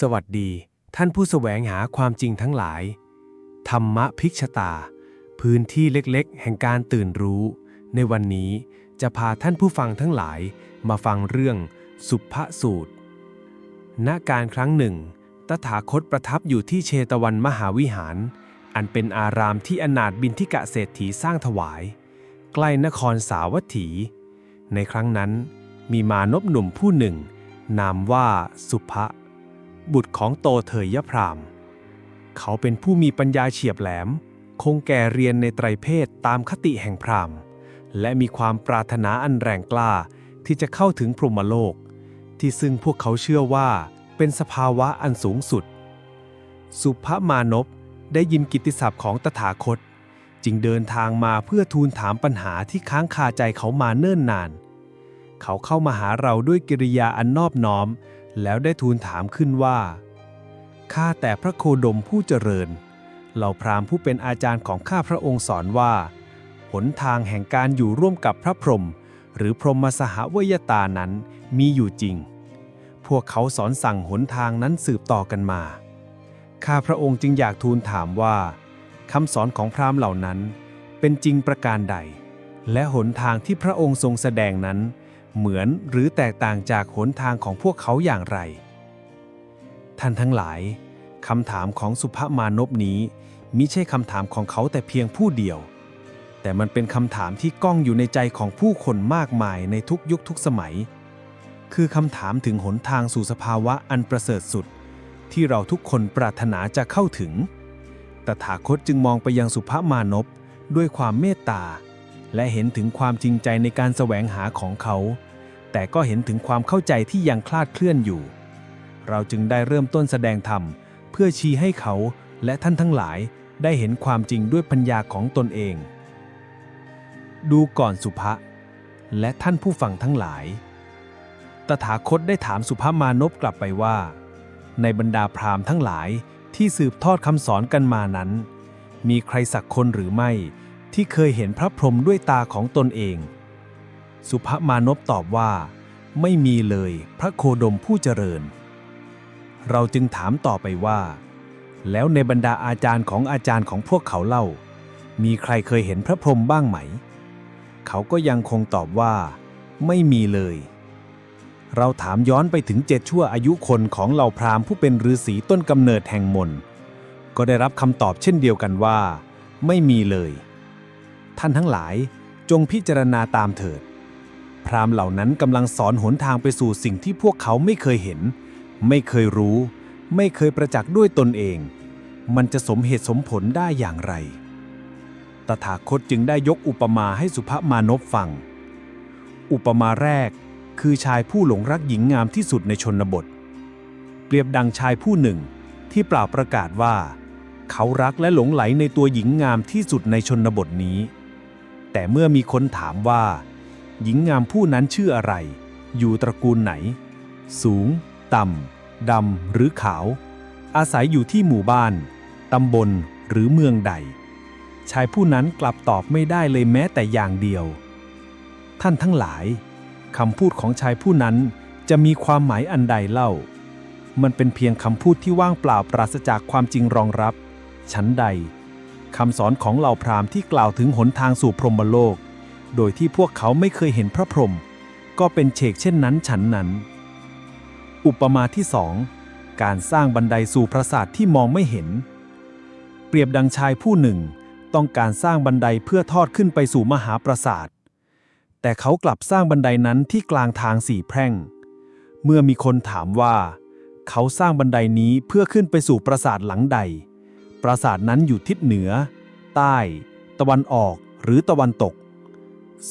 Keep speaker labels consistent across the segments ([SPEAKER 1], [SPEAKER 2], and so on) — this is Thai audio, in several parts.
[SPEAKER 1] สวัสดีท่านผู้แสวงหาความจริงทั้งหลาย ธรรมะพิกชตา พื้นที่เล็กๆ แห่งการตื่นรู้ ในวันนี้จะพาท่านผู้ฟังทั้งหลายมาฟังเรื่องสุภสูตร ณ การครั้งหนึ่ง ตถาคตประทับอยู่ที่เชตวันมหาวิหาร อันเป็นอารามที่อนาถบินทิกะเศรษฐีสร้างถวาย ใกล้นครสาวัตถี ในครั้งนั้นมีมานพหนุ่มผู้หนึ่ง นามว่าสุภะ บุตรของโตเถยยพราม เขาเป็นผู้มีปัญญาเฉียบแหลม คงแก่เรียนในไตรเพศตามคติแห่งพรามและมีความปรารถนาอันแรงกล้าที่จะเข้าถึงพรหมโลก ที่ซึ่งพวกเขาเชื่อว่าเป็นสภาวะอันสูงสุด สุภมานพได้ยินกิตติศัพท์ของตถาคต จึงเดินทางมาเพื่อทูลถามปัญหาที่ค้างคาใจเขามาเนิ่นนาน เขาเข้ามาหาเราด้วยกิริยาอันนอบน้อม แล้วได้ทูลถามขึ้นว่า ข้าแต่พระโคดมผู้เจริญ เหล่าพราหมณ์ผู้เป็นอาจารย์ของข้าพระองค์สอนว่า หนทางแห่งการอยู่ร่วมกับพระพรหมหรือพรหมสหวยตานั้นมีอยู่จริง พวกเขาสอนสั่งหนทางนั้นสืบต่อกันมา ข้าพระองค์จึงอยากทูลถามว่าคำสอนของพราหมณ์เหล่านั้นเป็นจริงประการใด และหนทางที่พระองค์ทรงแสดงนั้น เหมือนหรือแตกต่างจากหนทางของพวกเขาอย่างไร ท่านทั้งหลายคำถามของสุภมานพนี้มิใช่คำถามของเขาแต่เพียงผู้เดียว แต่มันเป็นคำถามที่ก้องอยู่ในใจของผู้คนมากมายในทุกยุคทุกสมัย คือคำถามถึงหนทางสู่สภาวะอันประเสริฐสุด ที่เราทุกคนปรารถนาจะเข้าถึง ตถาคตจึงมองไปยังสุภมานพด้วยความเมตตา และเห็นถึงความจริงใจในการแสวงหาของเขา แต่ก็เห็นถึงความเข้าใจที่ยังคลาดเคลื่อนอยู่ เราจึงได้เริ่มต้นแสดงธรรม เพื่อชี้ให้เขาและท่านทั้งหลายได้เห็นความจริงด้วยปัญญาของตนเอง ดูก่อนสุภะและท่านผู้ฟังทั้งหลาย ตถาคตได้ถามสุภมานพกลับไปว่า ในบรรดาพราหมณ์ทั้งหลายที่สืบทอดคำสอนกันมานั้น มีใครสักคนหรือไม่ที่เคยเห็นพระพรหมด้วยตาของตนเอง สุภมานพตอบว่า ไม่มีเลยพระโคดมผู้เจริญ เราจึงถามต่อไปว่า แล้วในบรรดาอาจารย์ของอาจารย์ของพวกเขาเล่า มีใครเคยเห็นพระพรหมบ้างไหม เขาก็ยังคงตอบว่า ไม่มีเลย เราถามย้อนไปถึงเจ็ดชั่วอายุคนของเหล่าพราหมณ์ผู้เป็นฤาษีต้นกำเนิดแห่งมนต์ก็ได้รับคำตอบเช่นเดียวกันว่า ไม่มีเลย ท่านทั้งหลายจงพิจารณาตามเถิด พราหมณ์เหล่านั้นกำลังสอนหนทางไปสู่สิ่งที่พวกเขาไม่เคยเห็น ไม่เคยรู้ ไม่เคยประจักษ์ด้วยตนเอง มันจะสมเหตุสมผลได้อย่างไร ตถาคตจึงได้ยกอุปมาให้สุภมานพฟัง อุปมาแรกคือชายผู้หลงรักหญิงงามที่สุดในชนบท เปรียบดังชายผู้หนึ่งที่เปล่าประกาศว่า เขารักและหลงไหลในตัวหญิงงามที่สุดในชนบทนี้ แต่เมื่อมีคนถามว่า หญิงงามผู้นั้นชื่ออะไร อยู่ตระกูลไหน สูง ต่ำ ดำ หรือขาว อาศัยอยู่ที่หมู่บ้าน ตำบล หรือเมืองใด ชายผู้นั้นกลับตอบไม่ได้เลยแม้แต่อย่างเดียว ท่านทั้งหลายคำพูดของชายผู้นั้นจะมีความหมายอันใดเล่า มันเป็นเพียงคำพูดที่ว่างเปล่าปราศจากความจริงรองรับ ชั้นใดคำสอนของเหล่าพราหมณ์ที่กล่าวถึงหนทางสู่พรหมโลก โดยที่พวกเขาไม่เคยเห็นพระพรหมก็เป็นเฉกเช่นนั้นฉันนั้น อุปมาที่สองการสร้างบันไดสู่ปราสาทที่มองไม่เห็น เปรียบดังชายผู้หนึ่งต้องการสร้างบันไดเพื่อทอดขึ้นไปสู่มหาปราสาท แต่เขากลับสร้างบันไดนั้นที่กลางทางสี่แพร่ง เมื่อมีคนถามว่า เขาสร้างบันไดนี้เพื่อขึ้นไปสู่ปราสาทหลังใด ปราสาทนั้นอยู่ทิศเหนือ ใต้ ตะวันออกหรือตะวันตก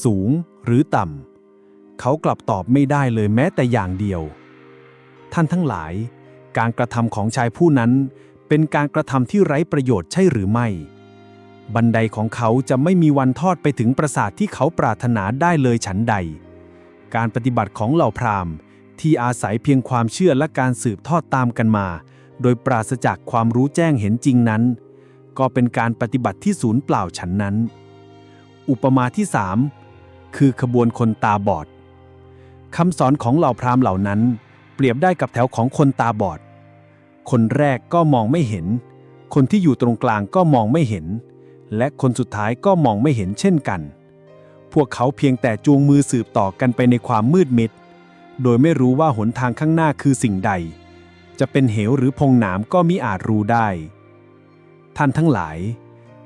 [SPEAKER 1] สูงหรือต่ำ เขากลับตอบไม่ได้เลยแม้แต่อย่างเดียว ท่านทั้งหลาย การกระทำของชายผู้นั้น เป็นการกระทำที่ไร้ประโยชน์ใช่หรือไม่ บันไดของเขาจะไม่มีวันทอดไปถึงปราสาทที่เขาปรารถนาได้เลยฉันใด การปฏิบัติของเหล่าพราหมณ์ที่อาศัยเพียงความเชื่อและการสืบทอดตามกันมา โดยปราศจากความรู้แจ้งเห็นจริงนั้น ก็เป็นการปฏิบัติที่ศูนย์เปล่าฉันนั้น อุปมาที่สาม คือขบวนคนตาบอดคำสอนของเหล่าพราหมณ์เหล่านั้น เปรียบได้กับแถวของคนตาบอด คนแรกก็มองไม่เห็น คนที่อยู่ตรงกลางก็มองไม่เห็น และคนสุดท้ายก็มองไม่เห็นเช่นกัน พวกเขาเพียงแต่จูงมือสืบต่อกันไปในความมืดมิด โดยไม่รู้ว่าหนทางข้างหน้าคือสิ่งใด จะเป็นเหวหรือพงหนามก็มิอาจรู้ได้ ท่านทั้งหลาย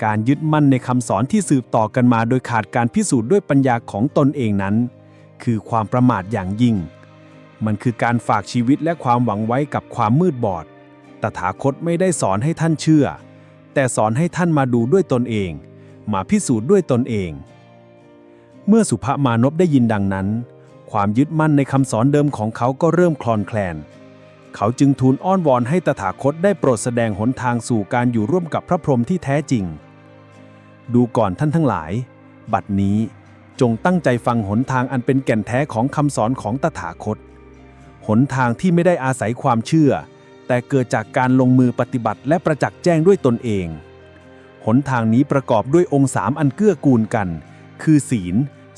[SPEAKER 1] การยึดมั่นในคำสอนที่สืบต่อกันมาโดยขาดการพิสูจน์ด้วยปัญญาของตนเองนั้น คือความประมาทอย่างยิ่ง มันคือการฝากชีวิตและความหวังไว้กับความมืดบอด ตถาคตไม่ได้สอนให้ท่านเชื่อ แต่สอนให้ท่านมาดูด้วยตนเอง มาพิสูจน์ด้วยตนเอง เมื่อสุภมานพได้ยินดังนั้น ความยึดมั่นในคำสอนเดิมของเขาก็เริ่มคลอนแคลนเขาจึงทูลอ้อนวอนให้ตถาคตได้โปรดแสดงหนทางสู่การอยู่ร่วมกับพระพรหมที่แท้จริง ดูก่อนท่านทั้งหลาย บัดนี้จงตั้งใจฟังหนทางอันเป็นแก่นแท้ของคำสอนของตถาคต หนทางที่ไม่ได้อาศัยความเชื่อ แต่เกิดจากการลงมือปฏิบัติและประจักษ์แจ้งด้วยตนเอง หนทางนี้ประกอบด้วยองค์สามอันเกื้อกูลกัน คือศีล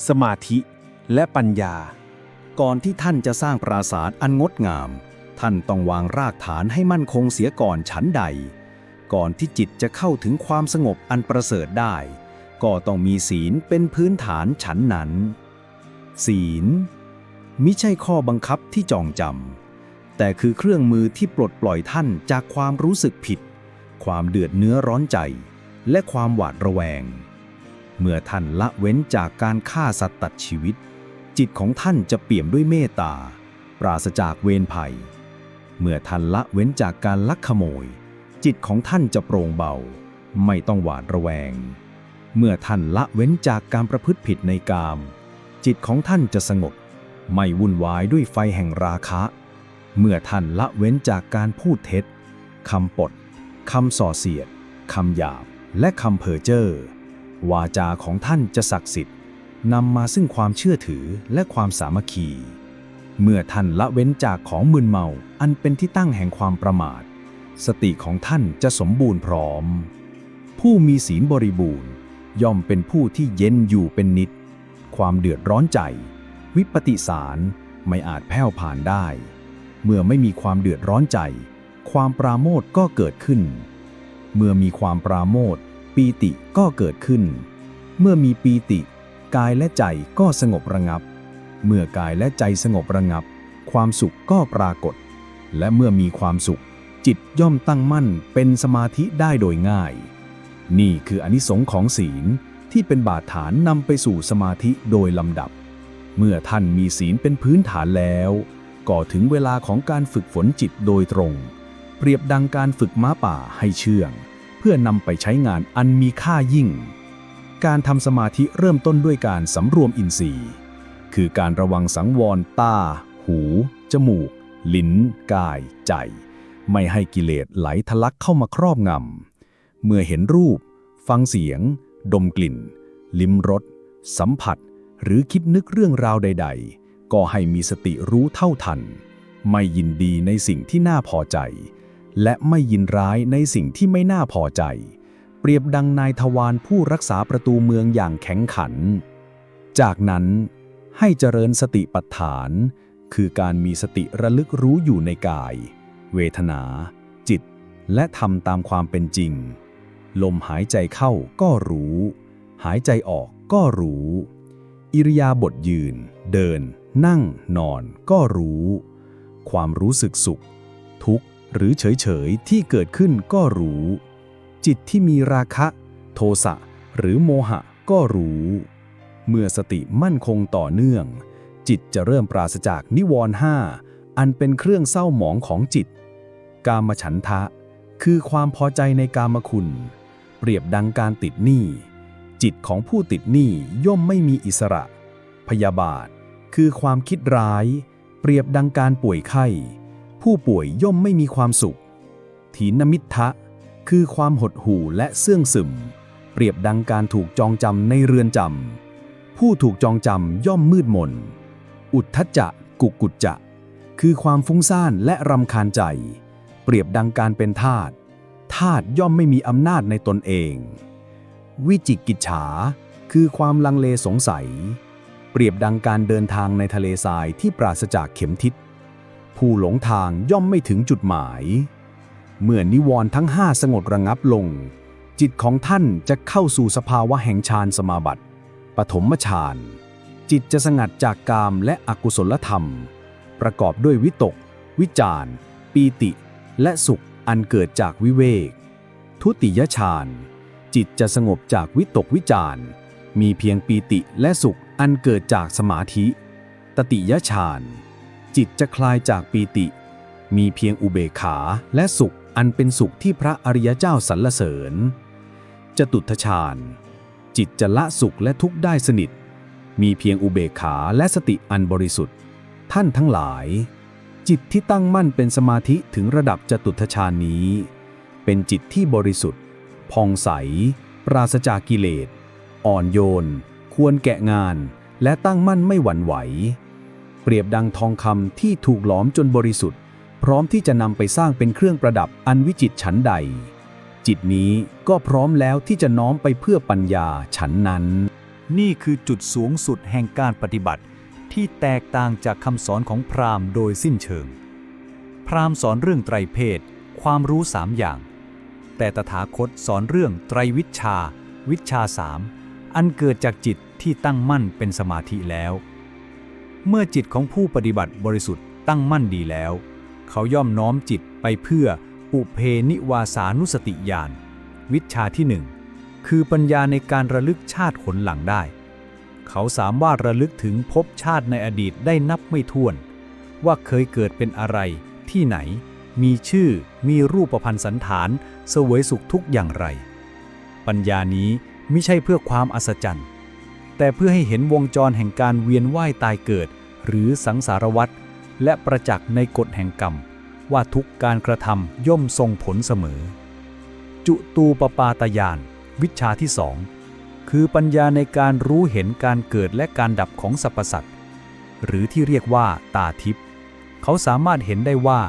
[SPEAKER 1] สมาธิ และปัญญา
[SPEAKER 2] ก่อนที่ท่านจะสร้างปราสาทอันงดงาม ท่านต้องวางรากฐานให้มั่นคงเสียก่อนชั้นใด ก่อนที่จิตจะเข้าถึงความสงบอันประเสริฐได้ ก็ต้องมีศีลเป็นพื้นฐานชั้นนั้น ศีลมิใช่ข้อบังคับที่จองจำแต่คือเครื่องมือที่ปลดปล่อยท่านจากความรู้สึกผิด ความเดือดเนื้อร้อนใจ และความหวาดระแวง เมื่อท่านละเว้นจากการฆ่าสัตว์ตัดชีวิต จิตของท่านจะเปี่ยมด้วยเมตตา ปราศจากเวรภัย เมื่อท่านละเว้นจากการลักขโมย จิตของท่านจะโปร่งเบา ไม่ต้องหวาดระแวง เมื่อท่านละเว้นจากการประพฤติผิดในกาม จิตของท่านจะสงบ ไม่วุ่นวายด้วยไฟแห่งราคะ เมื่อท่านละเว้นจากการพูดเท็จคำปดคำส่อเสียดคำหยาบและคำเพ้อเจ้อวาจาของท่านจะศักดิ์สิทธิ์นำมาซึ่งความเชื่อถือและความสามัคคี เมื่อท่านละเว้นจากของมึนเมาอันเป็นที่ตั้งแห่งความประมาท สติของท่านจะสมบูรณ์พร้อม ผู้มีศีลบริบูรณ์ ย่อมเป็นผู้ที่เย็นอยู่เป็นนิด ความเดือดร้อนใจ วิปติสารไม่อาจแผ่วผ่านได้ เมื่อไม่มีความเดือดร้อนใจ ความปราโมทก็เกิดขึ้น เมื่อมีความปราโมทปีติก็เกิดขึ้น เมื่อมีปีติ กายและใจก็สงบระงับ เมื่อกายและใจสงบระงับ ความสุขก็ปรากฏ และเมื่อมีความสุข จิตย่อมตั้งมั่นเป็นสมาธิได้โดยง่าย นี่คืออนิสงค์ของศีลที่เป็นบาดฐานนำไปสู่สมาธิโดยลำดับ เมื่อท่านมีศีลเป็นพื้นฐานแล้ว ก็ถึงเวลาของการฝึกฝนจิตโดยตรง เปรียบดังการฝึกม้าป่าให้เชื่อง เพื่อนำไปใช้งานอันมีค่ายิ่ง การทำสมาธิเริ่มต้นด้วยการสำรวมอินทรีย์ คือการระวังสังวรตา หู จมูก ลิ้น กาย ใจ ไม่ให้กิเลสไหลทะลักเข้ามาครอบงำ เมื่อเห็นรูป ฟังเสียง ดมกลิ่น ลิ้มรส สัมผัส หรือคิดนึกเรื่องราวใด ๆ ก็ให้มีสติรู้เท่าทัน ไม่ยินดีในสิ่งที่น่าพอใจ และไม่ยินร้ายในสิ่งที่ไม่น่าพอใจ เปรียบดังนายทวารผู้รักษาประตูเมืองอย่างแข็งขัน จากนั้นให้เจริญสติปัฏฐาน คือการมีสติระลึกรู้อยู่ในกาย เวทนา จิต และทำตามความเป็นจริง ลมหายใจเข้าก็รู้ หายใจออกก็รู้ อิริยาบถยืน เดิน นั่ง นอน ก็รู้ ความรู้สึกสุข ทุกข์ หรือเฉยๆ ที่เกิดขึ้นก็รู้ จิตที่มีราคะ โทสะ หรือโมหะก็รู้ เมื่อสติมั่นคงต่อเนื่อง จิตจะเริ่มปราศจากนิวรณ์ห้าอันเป็นเครื่องเศร้าหมองของจิต กามฉันทะ คือความพอใจในกามคุณ เปรียบดังการติดหนี้ จิตของผู้ติดหนี้ย่อมไม่มีอิสระ พยาบาท คือความคิดร้าย เปรียบดังการป่วยไข้ ผู้ป่วยย่อมไม่มีความสุข ถีนมิทธะคือความหดหู่และเสื่องซึม เปรียบดังการถูกจองจำในเรือนจำ ผู้ถูกจองจำย่อมมืดมน อุทธัจจะ กุกุจจะ คือความฟุ้งซ่านและรำคาญใจ รียบดังการเป็นทาสทาสย่อมไม่มีอำนาจในตนเอง วิจิกิจฉาคือความลังเลสงสัย เปรียบดังการเดินทางในทะเลทรายที่ปราศจากเข็มทิศ ผู้หลงทางย่อมไม่ถึงจุดหมาย
[SPEAKER 3] เมื่อนิวรณ์ทั้งห้าสงบระงับลง จิตของท่านจะเข้าสู่สภาวะแห่งฌานสมาบัติ ปฐมฌาน จิตจะสงัดจากกามและอกุศลธรรม ประกอบด้วยวิตก วิจารปีติ และสุขอันเกิดจากวิเวก ทุติยฌาน จิตจะสงบจากวิตกวิจารมีเพียงปีติและสุขอันเกิดจากสมาธิ ตติยฌาน จิตจะคลายจากปีติ มีเพียงอุเบกขาและสุขอันเป็นสุขที่พระอริยเจ้าสรรเสริญ จตุทฌาน จิตจะละสุขและทุกข์ได้สนิท มีเพียงอุเบกขาและสติอันบริสุทธิ์ ท่านทั้งหลาย จิตที่ตั้งมั่นเป็นสมาธิถึงระดับจตุทฌานนี้ เป็นจิตที่บริสุทธิ์ผ่องใส ปราศจากกิเลส อ่อนโยน ควรแกะงาน และตั้งมั่นไม่หวั่นไหว เปรียบดังทองคำที่ถูกหลอมจนบริสุทธิ์ พร้อมที่จะนำไปสร้างเป็นเครื่องประดับอันวิจิตฉันใด จิตนี้ก็พร้อมแล้วที่จะน้อมไปเพื่อปัญญาฉันนั้น
[SPEAKER 2] นี่คือจุดสูงสุดแห่งการปฏิบัติ ที่แตกต่างจากคำสอนของพราหมณ์โดยสิ้นเชิง พราหมณ์สอนเรื่องไตรเพศ ความรู้สามอย่าง แต่ตถาคตสอนเรื่องไตรวิชา วิชาสามอันเกิดจากจิตที่ตั้งมั่นเป็นสมาธิแล้ว เมื่อจิตของผู้ปฏิบัติบริสุทธิ์ตั้งมั่นดีแล้ว เขาย่อมน้อมจิตไปเพื่ออุเพนิวาสานุสติญาณวิชาที่หนึ่งคือปัญญาในการระลึกชาติผลหลังได้ เขาสามารถระลึกถึงภพชาติในอดีตได้นับไม่ถ้วน ว่าเคยเกิดเป็นอะไร ที่ไหน มีชื่อ มีรูปพันธ์สันฐานเสวยสุขทุกอย่างไร ปัญญานี้ไม่ใช่เพื่อความอัศจรรย์ แต่เพื่อให้เห็นวงจรแห่งการเวียนว่ายตายเกิด หรือสังสารวัฏและประจักษ์ในกฎแห่งกรรม ว่าทุกการกระทำย่อมส่งผลเสมอ จุตูปปาตยาน วิชาที่สอง คือปัญญาในการรู้เห็นการเกิดและการดับของสรรพสัตว์หรือที่เรียกว่าตาทิพย์เขาสามารถเห็นได้ว่า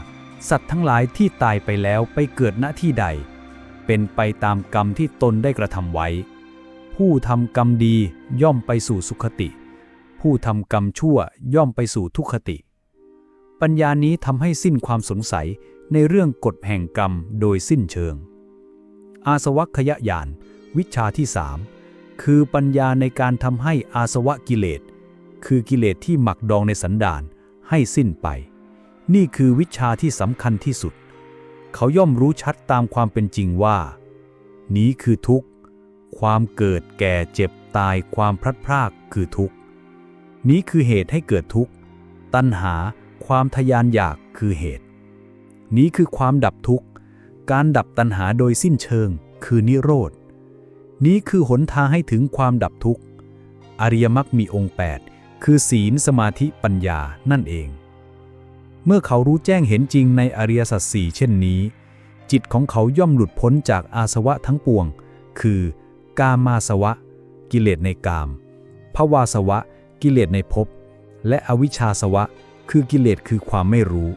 [SPEAKER 2] สัตว์ทั้งหลายที่ตายไปแล้วไปเกิดณที่ใด เป็นไปตามกรรมที่ตนได้กระทำไว้ ผู้ทำกรรมดีย่อมไปสู่สุขติ ผู้ทำกรรมชั่วย่อมไปสู่ทุกขติ ปัญญานี้ทำให้สิ้นความสงสัยในเรื่องกฎแห่งกรรมโดยสิ้นเชิง อาสวัคยญาณวิชาที่สาม คือปัญญาในการทำให้อาสวะกิเลส คือกิเลสที่หมักดองในสันดานให้สิ้นไป นี่คือวิชาที่สำคัญที่สุด เขาย่อมรู้ชัดตามความเป็นจริงว่า นี้คือทุกข์ ความเกิดแก่เจ็บตายความพลัดพรากคือทุกข์ นี้คือเหตุให้เกิดทุกข์ ตัณหาความทยานอยากคือเหตุ นี้คือความดับทุกข์ การดับตัณหาโดยสิ้นเชิง คือนิโรธ นี้คือหนทางให้ถึงความดับทุกข์ อริยมรรคมีองค์ 8 คือศีลสมาธิปัญญานั่นเอง เมื่อเขารู้แจ้งเห็นจริงในอริยสัจสี่เช่นนี้ จิตของเขาย่อมหลุดพ้นจากอาสวะทั้งปวง คือกามาสวะ กิเลสในกามภวาสวะ กิเลสในภพ และอวิชชาสวะ คือกิเลสคือความไม่รู้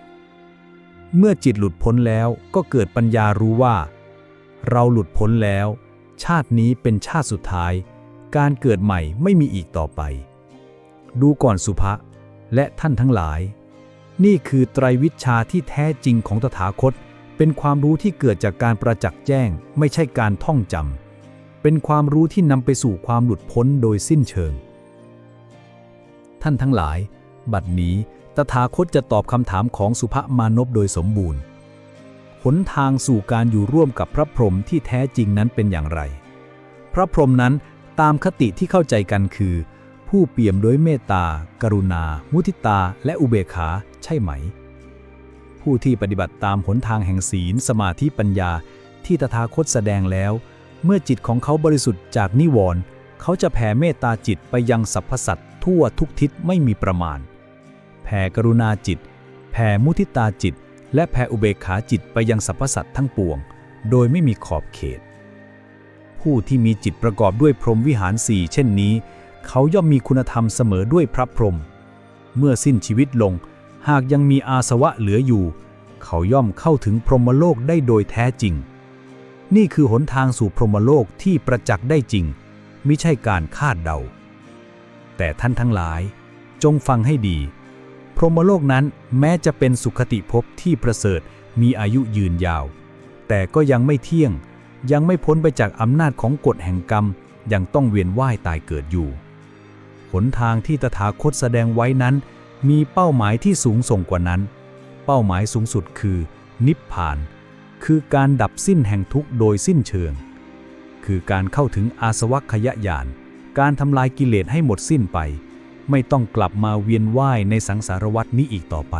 [SPEAKER 2] เมื่อจิตหลุดพ้นแล้วก็เกิดปัญญารู้ว่า เราหลุดพ้นแล้ว ชาตินี้เป็นชาติสุดท้าย การเกิดใหม่ไม่มีอีกต่อไป ดูก่อนสุภะและท่านทั้งหลาย นี่คือไตรวิชาที่แท้จริงของตถาคต เป็นความรู้ที่เกิดจากการประจักษ์แจ้ง ไม่ใช่การท่องจำเป็นความรู้ที่นำไปสู่ความหลุดพ้นโดยสิ้นเชิง ท่านทั้งหลาย บัดนี้ตถาคตจะตอบคำถามของสุภมานพโดยสมบูรณ์ หนทางสู่การอยู่ร่วมกับพระพรหมที่แท้จริงนั้นเป็นอย่างไร พระพรหมนั้นตามคติที่เข้าใจกันคือ ผู้เปี่ยมด้วยเมตตา กรุณา มุทิตา และอุเบกขาใช่ไหม ผู้ที่ปฏิบัติตามหนทางแห่งศีล สมาธิปัญญา ที่ตถาคตแสดงแล้ว เมื่อจิตของเขาบริสุทธิ์จากนิวรณ์เขาจะแผ่เมตตาจิตไปยังสรรพสัตว์ทั่วทุกทิศไม่มีประมาณ แผ่กรุณาจิต แผ่มุทิตาจิต และแผ่อุเบกขาจิตไปยังสรรพสัตว์ทั้งปวง โดยไม่มีขอบเขต ผู้ที่มีจิตประกอบด้วยพรหมวิหารสี่เช่นนี้ เขาย่อมมีคุณธรรมเสมอด้วยพระพรหมเมื่อสิ้นชีวิตลง หากยังมีอาสวะเหลืออยู่ เขาย่อมเข้าถึงพรหมโลกได้โดยแท้จริง นี่คือหนทางสู่พรหมโลกที่ประจักษ์ได้จริง มิใช่การคาดเดา แต่ท่านทั้งหลายจงฟังให้ดี พรหมโลกนั้นแม้จะเป็นสุขติภพที่ประเสริฐมีอายุยืนยาว แต่ก็ยังไม่เที่ยง ยังไม่พ้นไปจากอำนาจของกฎแห่งกรรม ยังต้องเวียนว่ายตายเกิดอยู่ หนทางที่ตถาคตแสดงไว้นั้น มีเป้าหมายที่สูงส่งกว่านั้น เป้าหมายสูงสุดคือ นิพพาน คือการดับสิ้นแห่งทุกข์โดยสิ้นเชิง คือการเข้าถึงอาสวัคยญาณ การทำลายกิเลสให้หมดสิ้นไป ไม่ต้องกลับมาเวียนว่ายในสังสารวัฏนี้อีกต่อไป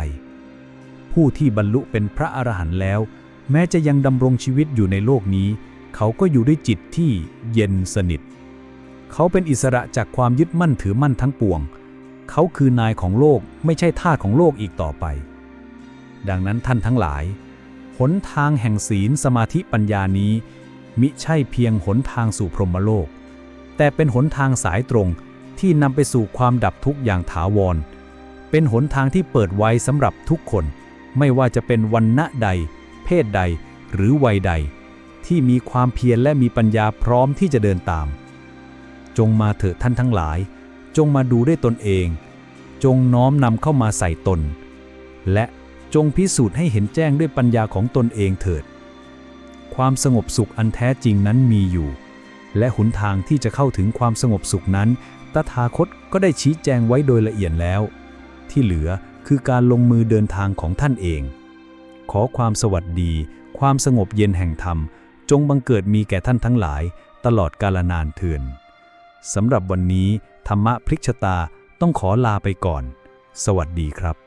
[SPEAKER 2] ผู้ที่บรรลุเป็นพระอรหันต์แล้ว แม้จะยังดำรงชีวิตอยู่ในโลกนี้ เขาก็อยู่ด้วยจิตที่เย็นสนิท เขาเป็นอิสระจากความยึดมั่นถือมั่นทั้งปวง เขาคือนายของโลกไม่ใช่ทาสของโลกอีกต่อไป ดังนั้นท่านทั้งหลายหนทางแห่งศีลสมาธิปัญญานี้ มิใช่เพียงหนทางสู่พรหมโลก แต่เป็นหนทางสายตรง ที่นำไปสู่ความดับทุกข์อย่างถาวร เป็นหนทางที่เปิดไว้สำหรับทุกคน ไม่ว่าจะเป็นวันณะใด เพศใด หรือวัยใด ที่มีความเพียรและมีปัญญาพร้อมที่จะเดินตาม จงมาเถิดท่านทั้งหลาย จงมาดูด้วยตนเอง จงน้อมนำเข้ามาใส่ตน และจงพิสูจน์ให้เห็นแจ้งด้วยปัญญาของตนเองเถิด ความสงบสุขอันแท้จริงนั้นมีอยู่ และหนทางที่จะเข้าถึงความสงบสุขนั้น ตถาคตก็ได้ชี้แจงไว้โดยละเอียดแล้ว ที่เหลือคือการลงมือเดินทางของท่านเอง ขอความสวัสดี ความสงบเย็นแห่งธรรม จงบังเกิดมีแก่ท่านทั้งหลาย ตลอดกาลนานเทือนสำหรับวันนี้ธรรมะพลิกชะตาต้องขอลาไปก่อน สวัสดีครับ